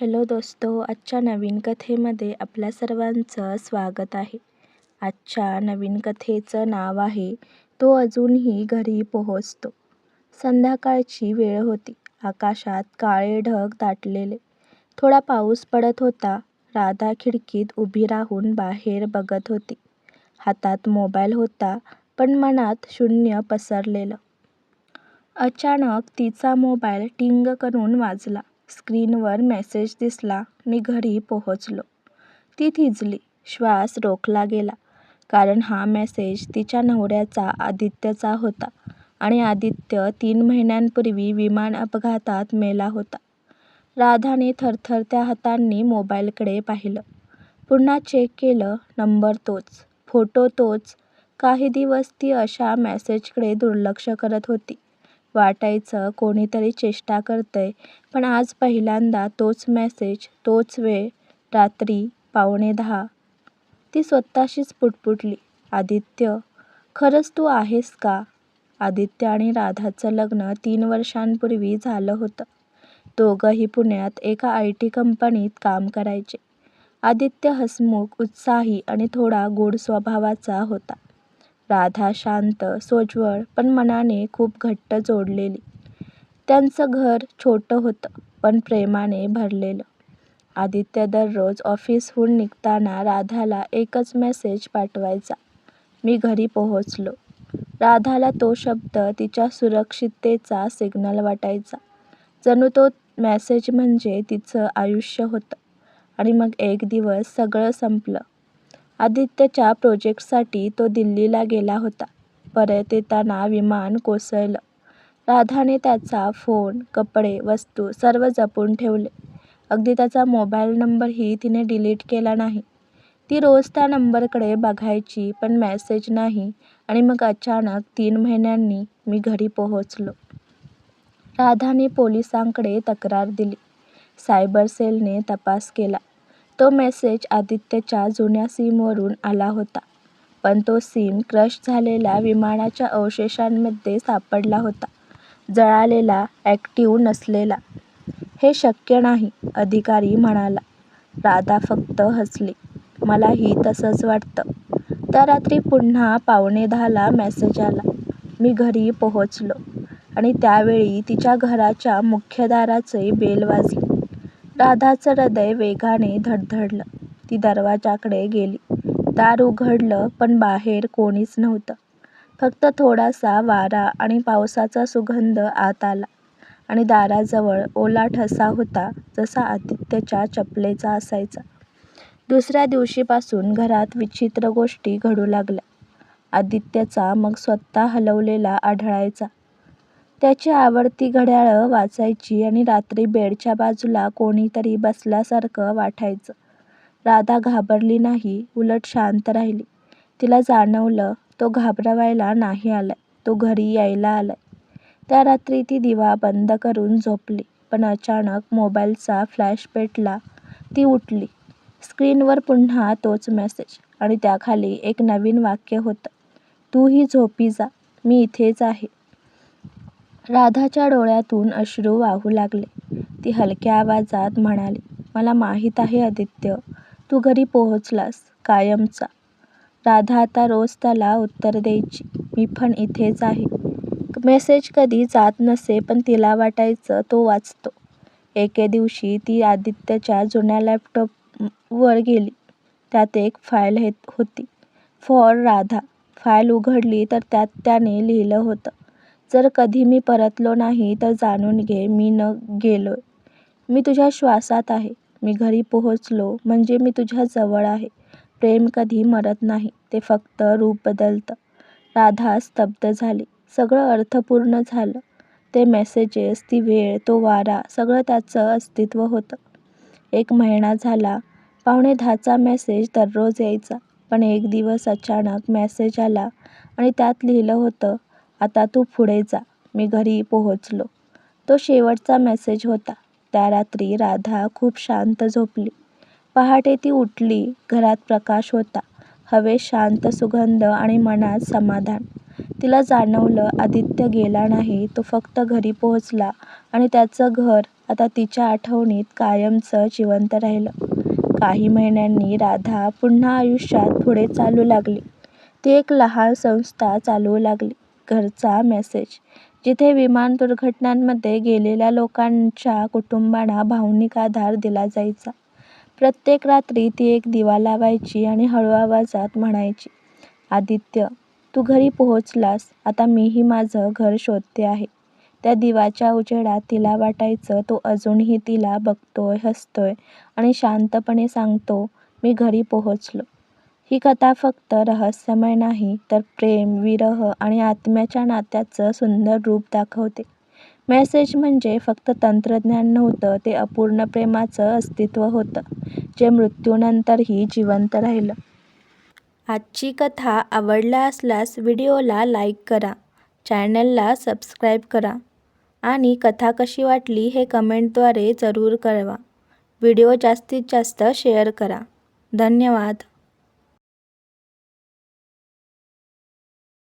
Hello दोस्तो आजच्या नवीन कथेमध्ये आपल्या सर्वांचं स्वागत आहे. आजच्या नवीन कथेचं नाव आहे तो अजूनही घरी पोहोचतो. संध्याकाळची वेळ होती. आकाशात काळे ढग दाटलेले. थोडा पाऊस पडत होता. राधा खिडकीत उभी राहून बाहेर बघत होती. हातात मोबाईल होता पण मनात शून्य पसरलेलं. अचानक तिचा मोबाईल टिंग करून वाजला. स्क्रीनवर मेसेज दिसला मी घरी पोहोचलो. ती थिजली. श्वास रोखला गेला. कारण हा मेसेज तिच्या नवऱ्याचा आदित्यचा होता आणि आदित्य तीन महिन्यांपूर्वी विमान अपघातात मेला होता. राधाने थरथरत्या हातांनी मोबाईलकडे पाहिलं. पुन्हा चेक केलं नंबर तोच फोटो तोच. काही दिवस ती अशा मेसेजकडे दुर्लक्ष करत होती. वाटायचं कोणीतरी चेष्टा करतंय. पण आज पहिल्यांदा तोच मेसेज तोच वेळ रात्री पावणे दहा. ती स्वतःशीच पुटपुटली. आदित्य खरंच तू आहेस का? आदित्य आणि राधाचं लग्न तीन वर्षांपूर्वी झालं होतं. दोघंही पुण्यात एका आय टी कंपनीत काम करायचे. आदित्य हसमुख उत्साही आणि थोडा गोड स्वभावाचा होता. राधा शांत सोज्वळ पण मनाने खूप घट्ट जोडलेली. त्यांचं घर छोटं होतं पण प्रेमाने भरलेलं. आदित्य दररोज ऑफिसहून निघताना राधाला एकच मेसेज पाठवायचा मी घरी पोहोचलो. राधाला तो शब्द तिच्या सुरक्षिततेचा सिग्नल वाटायचा. जणू तो मेसेज म्हणजे तिचं आयुष्य होतं. आणि मग एक दिवस सगळं संपलं. आदित्यच्या प्रोजेक्टसाठी तो दिल्लीला गेला होता. परत येताना विमान कोसळलं. राधाने त्याचा फोन कपडे वस्तू सर्व जपून ठेवले. अगदी त्याचा मोबाईल नंबरही तिने डिलीट केला नाही. ती रोज त्या नंबरकडे बघायची पण मेसेज नाही आणि मग अचानक तीन महिन्यांनी मी घरी पोहोचलो. राधाने पोलिसांकडे तक्रार दिली. सायबर सेलने तपास केला. तो मेसेज आदित्यच्या जुन्या सिमवरून आला होता. पण तो सिम क्रश झालेल्या विमानाच्या अवशेषांमध्ये सापडला होता. जळालेला ॲक्टिव्ह नसलेला. हे शक्य नाही अधिकारी म्हणाला. राधा फक्त हसली. मलाही तसंच वाटतं. त्या रात्री पुन्हा पावणे दहाला मेसेज आला. मी घरी पोहोचलो आणि त्यावेळी तिच्या घराच्या मुख्य दाराचे बेल वाजले. राधाचं हृदय वेगाने धडधडलं. ती दरवाजाकडे गेली. दार उघडलं पण बाहेर कोणीच नव्हतं. फक्त थोडासा वारा आणि पावसाचा सुगंध आत आला आणि दाराजवळ ओला ठसा होता जसा आदित्यच्या चपलेचा असायचा. दुसऱ्या दिवशीपासून घरात विचित्र गोष्टी घडू लागल्या. आदित्यचा मग स्वतः हलवलेला आढळायचा. त्याची आवडती घड्याळं वाजायची आणि रात्री बेडच्या बाजूला कोणीतरी बसल्यासारखं वाटायचं. राधा घाबरली नाही उलट शांत राहिली. तिला जाणवलं तो घाबरवायला नाही आलाय तो घरी यायला आलाय. त्या रात्री ती दिवा बंद करून झोपली पण अचानक मोबाईलचा फ्लॅश पेटला ती उठली. स्क्रीनवर पुन्हा तोच मेसेज आणि त्याखाली एक नवीन वाक्य होतं. तूही झोपी जा मी इथेच आहे. राधाच्या डोळ्यातून अश्रू वाहू लागले. ती हलक्या आवाजात म्हणाली मला माहीत आहे आदित्य तू घरी पोहोचलास कायमचा. राधा आता रोज त्याला उत्तर द्यायची. मी पण इथेच आहे. मेसेज कधी जात नसे पण तिला वाटायचं तो वाचतो. एके दिवशी ती आदित्यच्या जुन्या लॅपटॉपवर गेली. त्यात एक फाईल होती. फॉर राधा. फाईल उघडली तर त्यात त्याने लिहिलं होतं. जर कधी मी परतलो नाही तर जाणून घे मी न गेलोय मी तुझ्या श्वासात आहे. मी घरी पोहोचलो म्हणजे मी तुझ्या जवळ आहे. प्रेम कधी मरत नाही ते फक्त रूप बदलतं. राधा स्तब्ध झाली. सगळं अर्थपूर्ण झालं. ते मेसेजेस ती वेळ तो वारा सगळं त्याचं अस्तित्व होतं. एक महिना झाला. पावणे दहाचा मेसेज दररोज यायचा. पण एक दिवस अचानक मेसेज आला आणि त्यात लिहिलं होतं आता तू पुढे जा. मी घरी पोहोचलो. तो शेवटचा मेसेज होता. त्या रात्री राधा खूप शांत झोपली. पहाटे ती उठली. घरात प्रकाश होता. हवेत शांत सुगंध आणि मनात समाधान. तिला जाणवलं आदित्य गेला नाही. तो फक्त घरी पोहोचला आणि त्याचं घर आता तिच्या आठवणीत कायमचं जिवंत राहिलं. काही महिन्यांनी राधा पुन्हा आयुष्यात पुढे चालू लागली. ती एक लहान संस्था चालवू लागली. घरचा मेसेज जिथे विमान दुर्घटनांमध्ये गेलेल्या लोकांच्या कुटुंबांना भावनिक आधार दिला जायचा. प्रत्येक रात्री ती एक दिवा लावायची आणि हळू आवाजात म्हणायची, आदित्य, तू घरी पोहोचलास. आता मीही माझं घर शोधते आहे. त्या दिव्याच्या उजेडात तिला वाटायचं तो अजूनही तिला बघतोय, हसतोय आणि शांतपणे सांगतो, मी घरी पोहोचलो. ही कथा फक्त रहस्यमय नाही, तर प्रेम, विरह आणि आत्म्याच्या नात्याचं सुंदर रूप दाखवते. मेसेज म्हणजे फक्त तंत्रज्ञान नव्हतं, ते अपूर्ण प्रेमाचं अस्तित्व होतं, जे मृत्यूनंतरही जिवंत राहिलं. आजची कथा आवडला असल्यास व्हिडिओला लाईक करा, चॅनलला सबस्क्राईब करा आणि कथा कशी वाटली हे कमेंटद्वारे जरूर कळवा. व्हिडिओ जास्तीत जास्त शेअर करा. धन्यवाद.